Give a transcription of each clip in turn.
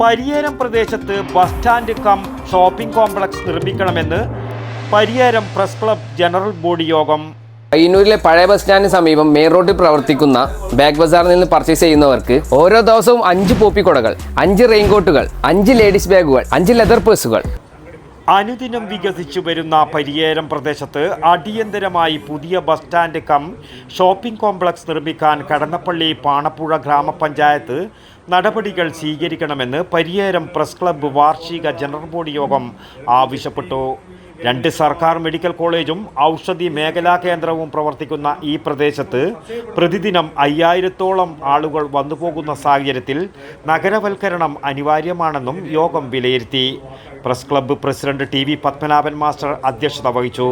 പരിയാരം പ്രദേശത്ത് bus stand cum shopping complex നിർമ്മിക്കണമെന്ന് Pariyeram press club general body യോഗം. പയ്യന്നൂരിലെ പഴയ ബസ് സ്റ്റാൻഡിന് സമീപം മെയിൻ റോഡിൽ പ്രവർത്തിക്കുന്ന ബാഗ് ബസാറിൽ നിന്ന് പർച്ചേസ് ചെയ്യുന്നവർക്ക് ഓരോ ദിവസവും അഞ്ച് പോപ്പിക്കൊടകൾ അഞ്ച് റെയിൻകോട്ടുകൾ അഞ്ച് ലേഡീസ് ബാഗുകൾ അഞ്ച് ലെതർ പേഴ്സുകൾ. അനുദിനം വികസിച്ചു വരുന്ന പരിയേരം പ്രദേശത്ത് അടിയന്തരമായി പുതിയ bus stand cum shopping complex നിർമ്മിക്കാൻ കടന്നപ്പള്ളി പാണപ്പുഴ ഗ്രാമപഞ്ചായത്ത് നടപടികൾ സ്വീകരിക്കണമെന്ന് പരിയേരം പ്രസ് ക്ലബ്ബ് വാർഷിക ജനറൽ ബോഡി യോഗം ആവശ്യപ്പെട്ടു. രണ്ട് സർക്കാർ മെഡിക്കൽ കോളേജും ഔഷധി മേഖലാ കേന്ദ്രവും പ്രവർത്തിക്കുന്ന ഈ പ്രദേശത്ത് പ്രതിദിനം അയ്യായിരത്തോളം ആളുകൾ വന്നുപോകുന്ന സാഹചര്യത്തിൽ നഗരവൽക്കരണം അനിവാര്യമാണെന്നും യോഗം വിലയിരുത്തി. Press club president T V Padmanabhan master അധ്യക്ഷത വഹിച്ചു.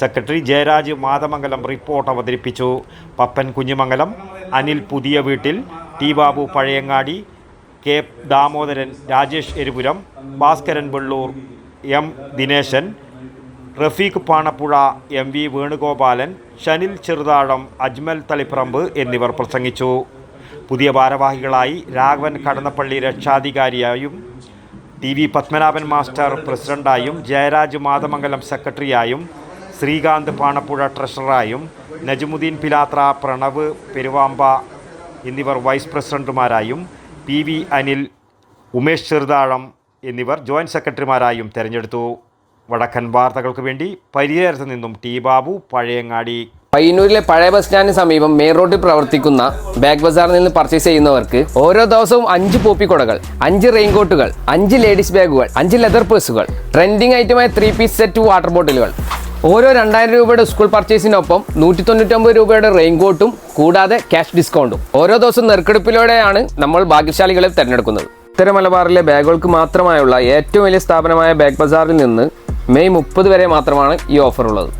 സെക്രട്ടറി ജയരാജ് മാതമംഗലം റിപ്പോർട്ട് അവതരിപ്പിച്ചു. പപ്പൻ കുഞ്ഞുമംഗലം അനിൽ പുതിയ വീട്ടിൽ T Babu Pazhayangadi K Damodaran Rajesh Eripuram Bhaskaran Vellur M Dineshan Rafeeq Panappuzha M V Venugopalan Shanil Cheruthazham Ajmal Taliparamba എന്നിവർ പ്രസംഗിച്ചു. പുതിയ ഭാരവാഹികളായി രാഘവൻ കടന്നപ്പള്ളി രക്ഷാധികാരിയായും ടി വി പത്മനാഭൻ മാസ്റ്റർ പ്രസിഡന്റായും ജയരാജ് മാതമംഗലം സെക്രട്ടറിയായും ശ്രീകാന്ത് പാണപ്പുഴ ട്രഷററായും നജ്മുദ്ദീൻ പിലാത്ര പ്രണവ് പെരുവാമ്പ എന്നിവർ വൈസ് പ്രസിഡന്റുമാരായും പി വി അനിൽ ഉമേഷ് ചെറുതാഴം എന്നിവർ ജോയിന്റ് സെക്രട്ടറിമാരായും തെരഞ്ഞെടുത്തു. വടക്കൻ വാർത്തകൾക്ക് വേണ്ടി പരിയേരത്ത് നിന്നും ടി ബാബു പഴയങ്ങാടി. പയ്യന്നൂരിലെ പഴയ ബസ് സ്റ്റാൻഡിന് സമീപം മെയിൻ റോഡിൽ പ്രവർത്തിക്കുന്ന ബാഗ് ബസാറിൽ നിന്ന് പർച്ചേസ് ചെയ്യുന്നവർക്ക് ഓരോ ദിവസവും അഞ്ച് പോപ്പിക്കൊടകൾ അഞ്ച് റെയിൻകോട്ടുകൾ അഞ്ച് ലേഡീസ് ബാഗുകൾ അഞ്ച് ലെതർ പേഴ്സുകൾ ട്രെൻഡിങ് ഐറ്റമായ ത്രീ പീസ് സെറ്റ് വാട്ടർ ബോട്ടിലുകൾ. ഓരോ രണ്ടായിരം രൂപയുടെ സ്കൂൾ പർച്ചേസിനൊപ്പം നൂറ്റി തൊണ്ണൂറ്റൊമ്പത് രൂപയുടെ റെയിൻകോട്ടും കൂടാതെ ക്യാഷ് ഡിസ്കൗണ്ടും. ഓരോ ദിവസവും നെറുക്കെടുപ്പിലൂടെയാണ് നമ്മൾ ഭാഗ്യശാലികളെ തിരഞ്ഞെടുക്കുന്നത്. ഉത്തര മലബാറിലെ ബാഗുകൾക്ക് മാത്രമായുള്ള ഏറ്റവും വലിയ സ്ഥാപനമായ ബാഗ് ബസാറിൽ നിന്ന് മെയ് മുപ്പത് വരെ മാത്രമാണ് ഈ ഓഫർ ഉള്ളത്.